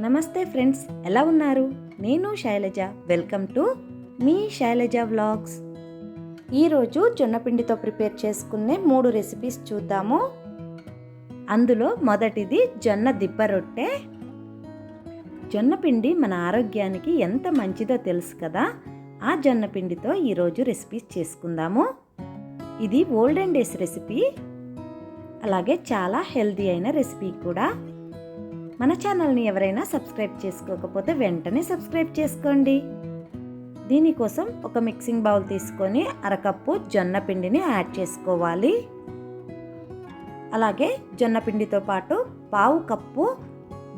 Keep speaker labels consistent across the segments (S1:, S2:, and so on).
S1: నమస్తే ఫ్రెండ్స్ ఎలా ఉన్నారు? నేను శైలజ. వెల్కమ్ టు మీ శైలజ వ్లాగ్స్. ఈరోజు జొన్నపిండితో ప్రిపేర్ చేసుకునే మూడు రెసిపీస్ చూద్దాము. అందులో మొదటిది జొన్న దిబ్బ రొట్టె. జొన్నపిండి మన ఆరోగ్యానికి ఎంత మంచిదో తెలుసు కదా? ఆ జొన్నపిండితో ఈరోజు రెసిపీస్ చేసుకుందాము. ఇది ఓల్డెన్ డేస్ రెసిపీ. అలాగే చాలా హెల్దీ అయిన రెసిపీ కూడా. మన ఛానల్ని ఎవరైనా సబ్స్క్రైబ్ చేసుకోకపోతే వెంటనే సబ్స్క్రైబ్ చేసుకోండి. దీనికోసం ఒక మిక్సింగ్ బౌల్ తీసుకొని అరకప్పు జొన్న పిండిని యాడ్ చేసుకోవాలి. అలాగే జొన్న పిండితో పాటు పావు కప్పు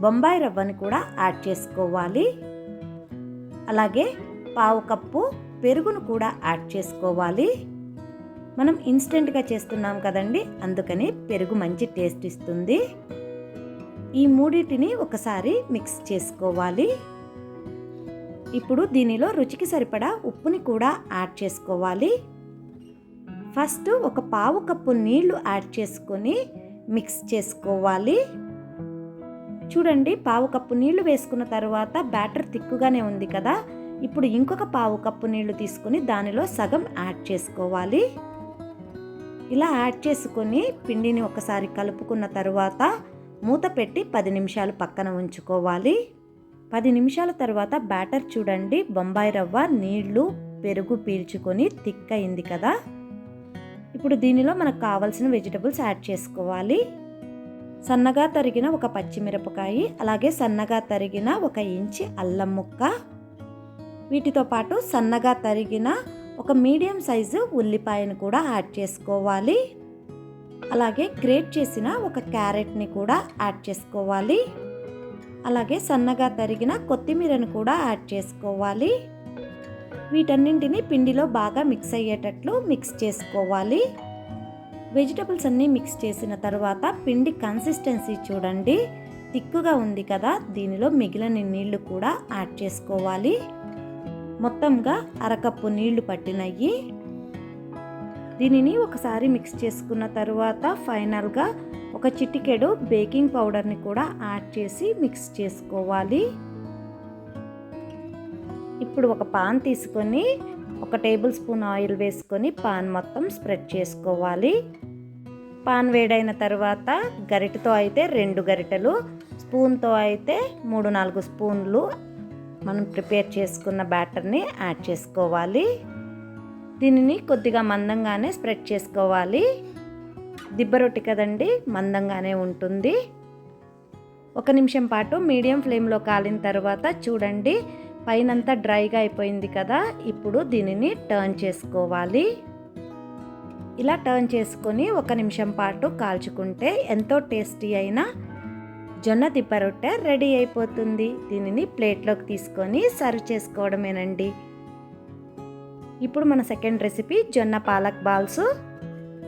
S1: బొంబాయి రవ్వని కూడా యాడ్ చేసుకోవాలి. అలాగే పావు కప్పు పెరుగును కూడా యాడ్ చేసుకోవాలి. మనం ఇన్స్టెంట్గా చేస్తున్నాం కదండి అందుకని పెరుగు మంచి టేస్ట్ ఇస్తుంది. ఈ మూడింటిని ఒకసారి మిక్స్ చేసుకోవాలి. ఇప్పుడు దీనిలో రుచికి సరిపడా ఉప్పుని కూడా యాడ్ చేసుకోవాలి. ఫస్ట్ ఒక పావు కప్పు నీళ్ళు యాడ్ చేసుకొని మిక్స్ చేసుకోవాలి. చూడండి పావు కప్పు నీళ్ళు వేసుకున్న తర్వాత బ్యాటర్ తిక్కుగానే ఉంది కదా. ఇప్పుడు ఇంకొక పావు కప్పు నీళ్ళు తీసుకొని దానిలో సగం యాడ్ చేసుకోవాలి. ఇలా యాడ్ చేసుకొని పిండిని ఒకసారి కలుపుకున్న తర్వాత మూత పెట్టి పది నిమిషాలు పక్కన ఉంచుకోవాలి. పది నిమిషాల తర్వాత బ్యాటర్ చూడండి. బొంబాయి రవ్వ నీళ్ళు పెరుగు పీల్చుకొని థిక్ అయింది కదా. ఇప్పుడు దీనిలో మనకు కావాల్సిన వెజిటబుల్స్ యాడ్ చేసుకోవాలి. సన్నగా తరిగిన ఒక పచ్చిమిరపకాయ అలాగే సన్నగా తరిగిన ఒక ఇంచి అల్లం ముక్క. వీటితో పాటు సన్నగా తరిగిన ఒక మీడియం సైజు ఉల్లిపాయను కూడా యాడ్ చేసుకోవాలి. అలాగే గ్రేట్ చేసిన ఒక క్యారెట్ని కూడా యాడ్ చేసుకోవాలి. అలాగే సన్నగా తరిగిన కొత్తిమీరను కూడా యాడ్ చేసుకోవాలి. వీటన్నింటిని పిండిలో బాగా మిక్స్ అయ్యేటట్లు మిక్స్ చేసుకోవాలి. వెజిటబుల్స్ అన్నీ మిక్స్ చేసిన తర్వాత పిండి కన్సిస్టెన్సీ చూడండి. తిక్కుగా ఉంది కదా దీనిలో మిగిలిన నీళ్ళు కూడా యాడ్ చేసుకోవాలి. మొత్తంగా అరకప్పు నీళ్ళు పట్టినయ్యి. దీనిని ఒకసారి మిక్స్ చేసుకున్న తర్వాత ఫైనల్గా ఒక చిటికెడు బేకింగ్ పౌడర్ని కూడా యాడ్ చేసి మిక్స్ చేసుకోవాలి. ఇప్పుడు ఒక పాన్ తీసుకొని ఒక టేబుల్ స్పూన్ ఆయిల్ వేసుకొని పాన్ మొత్తం స్ప్రెడ్ చేసుకోవాలి. పాన్ వేడైన తర్వాత గరిటతో అయితే రెండు గరిటెలు స్పూన్తో అయితే మూడు నాలుగు స్పూన్లు మనం ప్రిపేర్ చేసుకున్న బ్యాటర్ని యాడ్ చేసుకోవాలి. దీనిని కొద్దిగా మందంగానే స్ప్రెడ్ చేసుకోవాలి. దిబ్బ రొట్టి కదండి మందంగానే ఉంటుంది. ఒక నిమిషం పాటు మీడియం ఫ్లేమ్లో కాలిన తర్వాత చూడండి పైనంతా డ్రైగా అయిపోయింది కదా ఇప్పుడు దీనిని టర్న్ చేసుకోవాలి. ఇలా టర్న్ చేసుకొని ఒక నిమిషం పాటు కాల్చుకుంటే ఎంతో టేస్టీ అయిన జొన్న దిబ్బ రొట్టె రెడీ అయిపోతుంది. దీనిని ప్లేట్లోకి తీసుకొని సర్వ్ చేసుకోవడమేనండి. ఇప్పుడు మన సెకండ్ రెసిపీ జొన్న పాలక్ బాల్స్.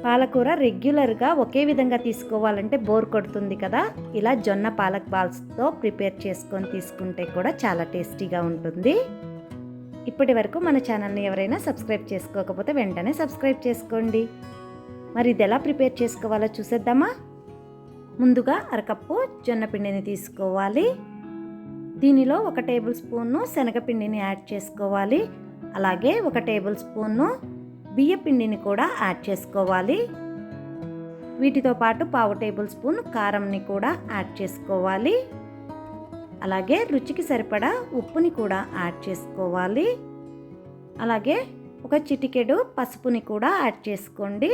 S1: పాలకూర రెగ్యులర్గా ఒకే విధంగా తీసుకోవాలంటే బోర్ కొడుతుంది కదా. ఇలా జొన్న పాలక్ బాల్స్తో ప్రిపేర్ చేసుకొని తీసుకుంటే కూడా చాలా టేస్టీగా ఉంటుంది. ఇప్పటి వరకు మన ఛానల్ని ఎవరైనా సబ్స్క్రైబ్ చేసుకోకపోతే వెంటనే సబ్స్క్రైబ్ చేసుకోండి. మరి ఇది ఎలా ప్రిపేర్ చేసుకోవాలో చూసేద్దామా? ముందుగా అరకప్పు జొన్నపిండిని తీసుకోవాలి. దీనిలో ఒక టేబుల్ స్పూన్ను శనగపిండిని యాడ్ చేసుకోవాలి. అలాగే ఒక టేబుల్ స్పూన్ను బియ్య పిండిని కూడా యాడ్ చేసుకోవాలి. వీటితో పాటు పావు టేబుల్ స్పూన్ కారంని కూడా యాడ్ చేసుకోవాలి. అలాగే రుచికి సరిపడా ఉప్పుని కూడా యాడ్ చేసుకోవాలి. అలాగే ఒక చిటికెడు పసుపుని కూడా యాడ్ చేసుకోండి.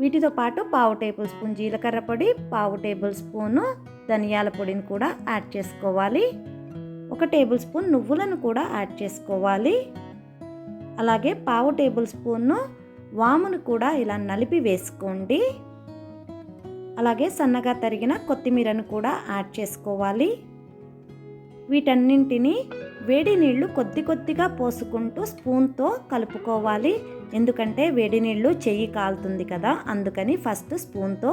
S1: వీటితో పాటు పావు టేబుల్ స్పూన్ జీలకర్ర పొడి పావు టేబుల్ స్పూను ధనియాల పొడిని కూడా యాడ్ చేసుకోవాలి. ఒక టేబుల్ స్పూన్ నువ్వులను కూడా యాడ్ చేసుకోవాలి. అలాగే పావు టేబుల్ స్పూన్ను వామును కూడా ఇలా నలిపి వేసుకోండి. అలాగే సన్నగా తరిగిన కొత్తిమీరను కూడా యాడ్ చేసుకోవాలి. వీటన్నింటినీ వేడి నీళ్ళు కొద్ది కొద్దిగా పోసుకుంటూ స్పూన్తో కలుపుకోవాలి. ఎందుకంటే వేడి నీళ్ళు చెయ్యి కాలుతుంది కదా అందుకని ఫస్ట్ స్పూన్తో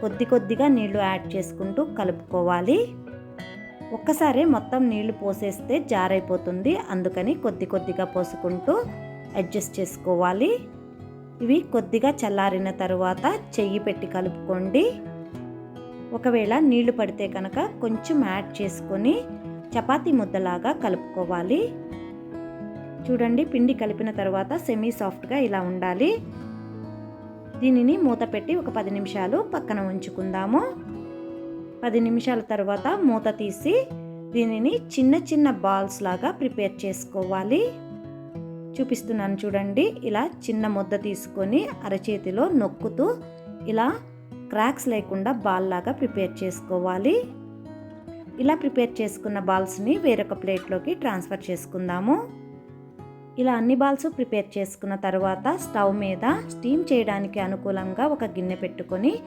S1: కొద్ది కొద్దిగా నీళ్ళు యాడ్ చేసుకుంటూ కలుపుకోవాలి. ఒక్కసారి మొత్తం నీళ్ళు పోసేస్తే జారైపోతుంది. అందుకని కొద్ది కొద్దిగా పోసుకుంటూ అడ్జస్ట్ చేసుకోవాలి. ఇవి కొద్దిగా చల్లారిన తర్వాత చెయ్యి పెట్టి కలుపుకోండి. ఒకవేళ నీళ్ళు పడితే కనుక కొంచెం యాడ్ చేసుకొని చపాతీ ముద్దలాగా కలుపుకోవాలి. చూడండి పిండి కలిపిన తర్వాత సెమీ సాఫ్ట్గా ఇలా ఉండాలి. దీనిని మూత పెట్టి ఒక పది నిమిషాలు పక్కన ఉంచుకుందాము. పది నిమిషాల తర్వాత మూత తీసి దీనిని చిన్న చిన్న బాల్స్ లాగా ప్రిపేర్ చేసుకోవాలి. చూపిస్తున్నాను చూడండి. ఇలా చిన్న ముద్ద తీసుకొని అరచేతిలో నొక్కుతూ ఇలా క్రాక్స్ లేకుండా బాల్ లాగా ప్రిపేర్ చేసుకోవాలి. ఇలా ప్రిపేర్ చేసుకున్న బాల్స్ని వేరొక ప్లేట్లోకి ట్రాన్స్ఫర్ చేసుకుందాము. ఇలా అన్ని బాల్స్ ప్రిపేర్ చేసుకున్న తర్వాత స్టవ్ మీద స్టీమ్ చేయడానికి అనుకూలంగా ఒక గిన్నె పెట్టుకొని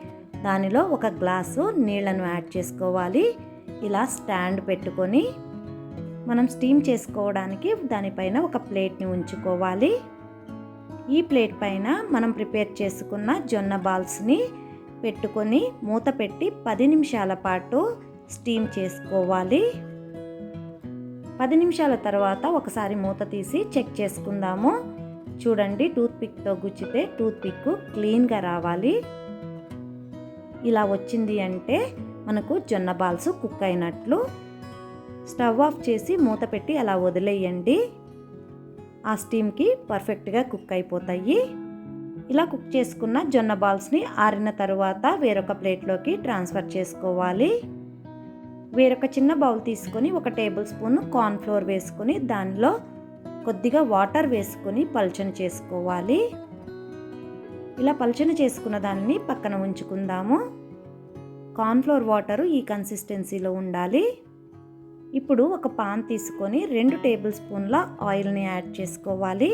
S1: దానిలో ఒక గ్లాసు నీళ్ళను యాడ్ చేసుకోవాలి. ఇలా స్టాండ్ పెట్టుకొని మనం స్టీమ్ చేసుకోవడానికి దానిపైన ఒక ప్లేట్ని ఉంచుకోవాలి. ఈ ప్లేట్ పైన మనం ప్రిపేర్ చేసుకున్న జొన్న బాల్స్ని పెట్టుకొని మూత పెట్టి పది నిమిషాల పాటు స్టీమ్ చేసుకోవాలి. పది నిమిషాల తర్వాత ఒకసారి మూత తీసి చెక్ చేసుకుందాము. చూడండి టూత్పిక్తో గుచ్చితే టూత్పిక్ క్లీన్గా రావాలి. ఇలా వచ్చింది అంటే మనకు జొన్న బాల్స్ కుక్ అయినట్లు. స్టవ్ ఆఫ్ చేసి మూత పెట్టి అలా వదిలేయండి. ఆ స్టీమ్కి పర్ఫెక్ట్గా కుక్ అయిపోతాయి. ఇలా కుక్ చేసుకున్న జొన్న బాల్స్ని ఆరిన తర్వాత వేరొక ప్లేట్లోకి ట్రాన్స్ఫర్ చేసుకోవాలి. వేరొక చిన్న బౌల్ తీసుకొని ఒక టేబుల్ స్పూన్ కార్న్ఫ్లోర్ వేసుకొని దానిలో కొద్దిగా వాటర్ వేసుకొని పల్చన చేసుకోవాలి. ఇలా పల్చన చేసుకున్న దానిని పక్కన ఉంచుకుందాము. కార్న్ఫ్లోర్ వాటర్ ఈ కన్సిస్టెన్సీలో ఉండాలి. ఇప్పుడు ఒక పాన్ తీసుకొని రెండు టేబుల్ స్పూన్ల ఆయిల్ని యాడ్ చేసుకోవాలి.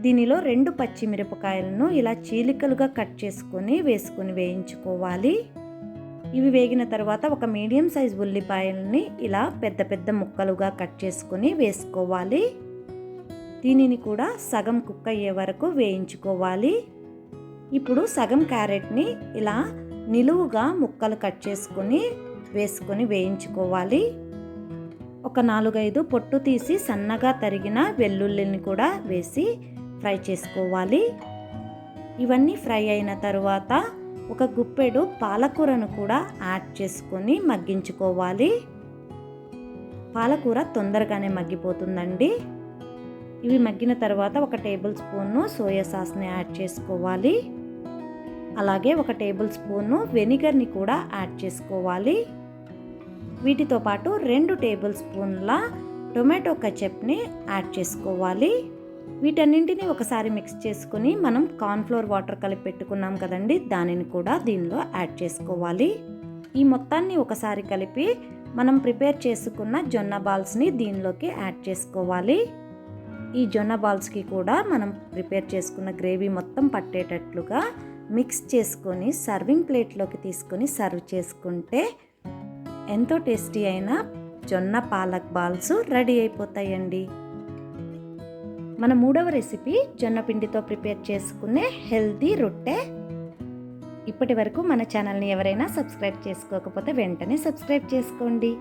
S1: దీనిలో రెండు పచ్చిమిరపకాయలను ఇలా చీలికలుగా కట్ చేసుకొని వేసుకొని వేయించుకోవాలి. ఇవి వేగిన తర్వాత ఒక మీడియం సైజ్ ఉల్లిపాయల్ని ఇలా పెద్ద పెద్ద ముక్కలుగా కట్ చేసుకొని వేసుకోవాలి. దీనిని కూడా సగం కుక్ అయ్యే వరకు వేయించుకోవాలి. ఇప్పుడు సగం క్యారెట్ని ఇలా నిలువుగా ముక్కలు కట్ చేసుకొని వేసుకొని వేయించుకోవాలి. ఒక నాలుగైదు పొట్టు తీసి సన్నగా తరిగిన వెల్లుల్లిని కూడా వేసి ఫ్రై చేసుకోవాలి. ఇవన్నీ ఫ్రై అయిన తర్వాత ఒక గుప్పెడు పాలకూరను కూడా యాడ్ చేసుకొని మగ్గించుకోవాలి. పాలకూర తొందరగానే మగ్గిపోతుందండి. ఇవి మగ్గిన తర్వాత ఒక టేబుల్ స్పూన్ను సోయా సాస్ని యాడ్ చేసుకోవాలి. అలాగే ఒక టేబుల్ స్పూన్ను వెనిగర్ని కూడా యాడ్ చేసుకోవాలి. వీటితో పాటు రెండు టేబుల్ స్పూన్ల టొమాటో కచప్ని యాడ్ చేసుకోవాలి. వీటన్నింటినీ ఒకసారి మిక్స్ చేసుకుని మనం కార్న్ఫ్లోర్ వాటర్ కలిపి పెట్టుకున్నాం కదండి దానిని కూడా దీనిలో యాడ్ చేసుకోవాలి. ఈ మొత్తాన్ని ఒకసారి కలిపి మనం ప్రిపేర్ చేసుకున్న జొన్న బాల్స్ని దీనిలోకి యాడ్ చేసుకోవాలి. ఈ జొన్న బాల్స్కి కూడా మనం ప్రిపేర్ చేసుకున్న గ్రేవీ మొత్తం పట్టేటట్లుగా మిక్స్ చేసుకొని సర్వింగ్ ప్లేట్లోకి తీసుకొని సర్వ్ చేసుకుంటే ఎంతో టేస్టీ అయిన జొన్న పాలక్ బాల్స్ రెడీ అయిపోతాయండి. మన మూడవ రెసిపీ జొన్న పిండితో ప్రిపేర్ చేసుకునే హెల్తీ రొట్టె. ఇప్పటి వరకు మన ఛానల్ని ఎవరైనా సబ్స్క్రైబ్ చేసుకోకపోతే వెంటనే సబ్స్క్రైబ్ చేసుకోండి.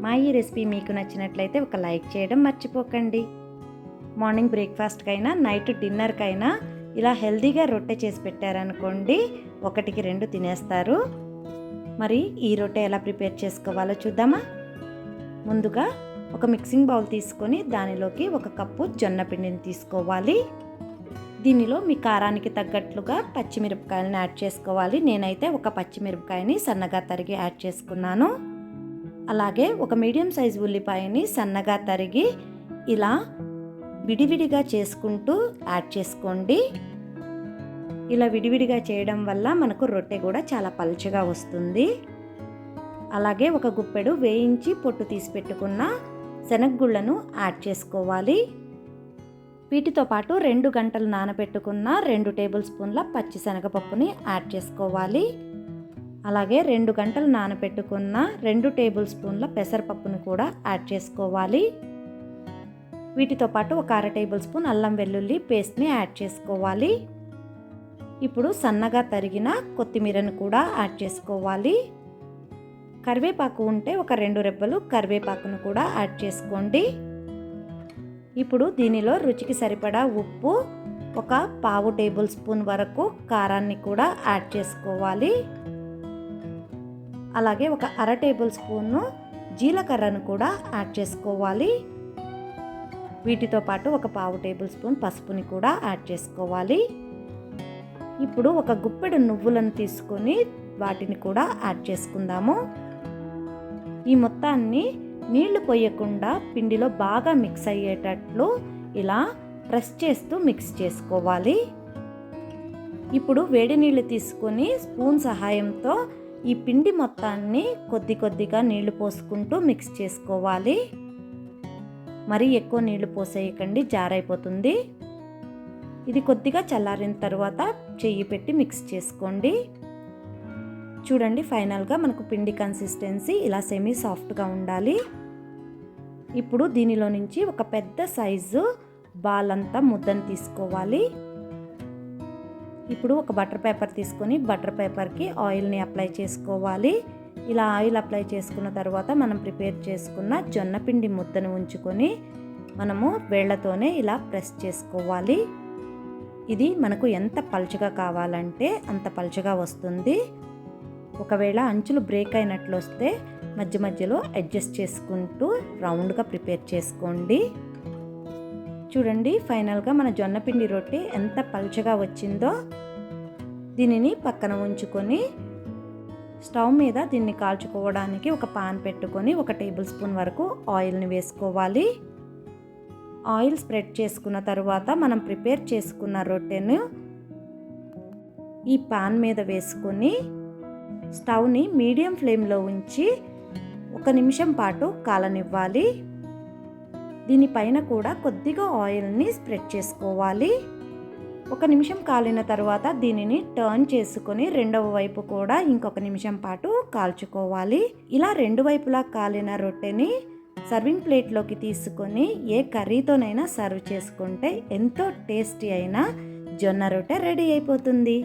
S1: మా ఈ రెసిపీ మీకు నచ్చినట్లయితే ఒక లైక్ చేయడం మర్చిపోకండి. మార్నింగ్ బ్రేక్ఫాస్ట్కైనా నైట్ డిన్నర్కైనా ఇలా హెల్తీగా రొట్టె చేసి పెట్టారనుకోండి ఒకటికి రెండు తినేస్తారు. మరి ఈ రొట్టె ఎలా ప్రిపేర్ చేసుకోవాలో చూద్దామా? ముందుగా ఒక మిక్సింగ్ బౌల్ తీసుకొని దానిలోకి ఒక కప్పు జొన్న పిండిని తీసుకోవాలి. దీనిలో మీ కారానికి తగ్గట్లుగా పచ్చిమిరపకాయలను యాడ్ చేసుకోవాలి. నేనైతే ఒక పచ్చిమిరపకాయని సన్నగా తరిగి యాడ్ చేసుకున్నాను. అలాగే ఒక మీడియం సైజ్ ఉల్లిపాయని సన్నగా తరిగి ఇలా విడివిడిగా చేసుకుంటూ యాడ్ చేసుకోండి. ఇలా విడివిడిగా చేయడం వల్ల మనకు రొట్టె కూడా చాలా పలుచగా వస్తుంది. అలాగే ఒక గుప్పెడు వేయించి పొట్టు తీసి పెట్టుకున్న శనగగుళ్ళను యాడ్ చేసుకోవాలి. వీటితో పాటు రెండు గంటలు నానబెట్టుకున్న రెండు టేబుల్ స్పూన్ల పచ్చి శనగపప్పుని యాడ్ చేసుకోవాలి. అలాగే రెండు గంటలు నానబెట్టుకున్న రెండు టేబుల్ స్పూన్ల పెసరపప్పును కూడా యాడ్ చేసుకోవాలి. వీటితో పాటు ఒక అర టేబుల్ స్పూన్ అల్లం వెల్లుల్లి పేస్ట్ని యాడ్ చేసుకోవాలి. ఇప్పుడు సన్నగా తరిగిన కొత్తిమీరను కూడా యాడ్ చేసుకోవాలి. కరివేపాకు ఉంటే ఒక రెండు రెబ్బలు కరివేపాకును కూడా యాడ్ చేసుకోండి. ఇప్పుడు దీనిలో రుచికి సరిపడా ఉప్పు ఒక పావు టేబుల్ స్పూన్ వరకు కారాన్ని కూడా యాడ్ చేసుకోవాలి. అలాగే ఒక అర టేబుల్ స్పూన్ను జీలకర్రను కూడా యాడ్ చేసుకోవాలి. వీటితో పాటు ఒక పావు టేబుల్ స్పూన్ పసుపుని కూడా యాడ్ చేసుకోవాలి. ఇప్పుడు ఒక గుప్పెడు నువ్వులను తీసుకొని వాటిని కూడా యాడ్ చేసుకుందాము. ఈ మొత్తాన్ని నీళ్ళు పోయకుండా పిండిలో బాగా మిక్స్ అయ్యేటట్లు ఇలా ప్రెస్ చేస్తూ మిక్స్ చేసుకోవాలి. ఇప్పుడు వేడి నీళ్ళు తీసుకొని స్పూన్ సహాయంతో ఈ పిండి మొత్తాన్ని కొద్ది కొద్దిగా నీళ్ళు పోసుకుంటూ మిక్స్ చేసుకోవాలి. మరీ ఎక్కువ నీళ్ళు పోసేయకండి జారైపోతుంది. ఇది కొద్దిగా చల్లారిన తర్వాత చెయ్యి పెట్టి మిక్స్ చేసుకోండి. చూడండి ఫైనల్గా మనకు పిండి కన్సిస్టెన్సీ ఇలా సెమీ సాఫ్ట్గా ఉండాలి. ఇప్పుడు దీనిలో నుంచి ఒక పెద్ద సైజు బాల్ అంతా ముద్దను తీసుకోవాలి. ఇప్పుడు ఒక బటర్ పేపర్ తీసుకొని బటర్ పేపర్కి ఆయిల్ని అప్లై చేసుకోవాలి. ఇలా ఆయిల్ అప్లై చేసుకున్న తర్వాత మనం ప్రిపేర్ చేసుకున్న జొన్న పిండి ముద్దను ఉంచుకొని మనము వేళ్ళతోనే ఇలా ప్రెస్ చేసుకోవాలి. ఇది మనకు ఎంత పలుచగా కావాలంటే అంత పలుచగా వస్తుంది. ఒకవేళ అంచులు బ్రేక్ అయినట్లు వస్తే మధ్య మధ్యలో అడ్జస్ట్ చేసుకుంటూ రౌండ్గా ప్రిపేర్ చేసుకోండి. చూడండి ఫైనల్గా మన జొన్నపిండి రొట్టె ఎంత పలుచగా వచ్చిందో. దీనిని పక్కన ఉంచుకొని స్టవ్ మీద దీన్ని కాల్చుకోవడానికి ఒక పాన్ పెట్టుకొని ఒక టేబుల్ స్పూన్ వరకు ఆయిల్ని వేసుకోవాలి. ఆయిల్ స్ప్రెడ్ చేసుకున్న తర్వాత మనం ప్రిపేర్ చేసుకున్న రొట్టెను ఈ పాన్ మీద వేసుకొని స్టవ్ని మీడియం ఫ్లేమ్లో ఉంచి ఒక నిమిషం పాటు కాలనివ్వాలి. దీనిపైన కూడా కొద్దిగా ఆయిల్ని స్ప్రెడ్ చేసుకోవాలి. ఒక నిమిషం కాలిన తర్వాత దీనిని టర్న్ చేసుకొని రెండవ వైపు కూడా ఇంకొక నిమిషం పాటు కాల్చుకోవాలి. ఇలా రెండు వైపులా కాలిన రొట్టెని సర్వింగ్ ప్లేట్లోకి తీసుకొని ఏ కర్రీతోనైనా సర్వ్ చేసుకుంటే ఎంతో టేస్టీ అయిన జొన్న రొట్టె రెడీ అయిపోతుంది.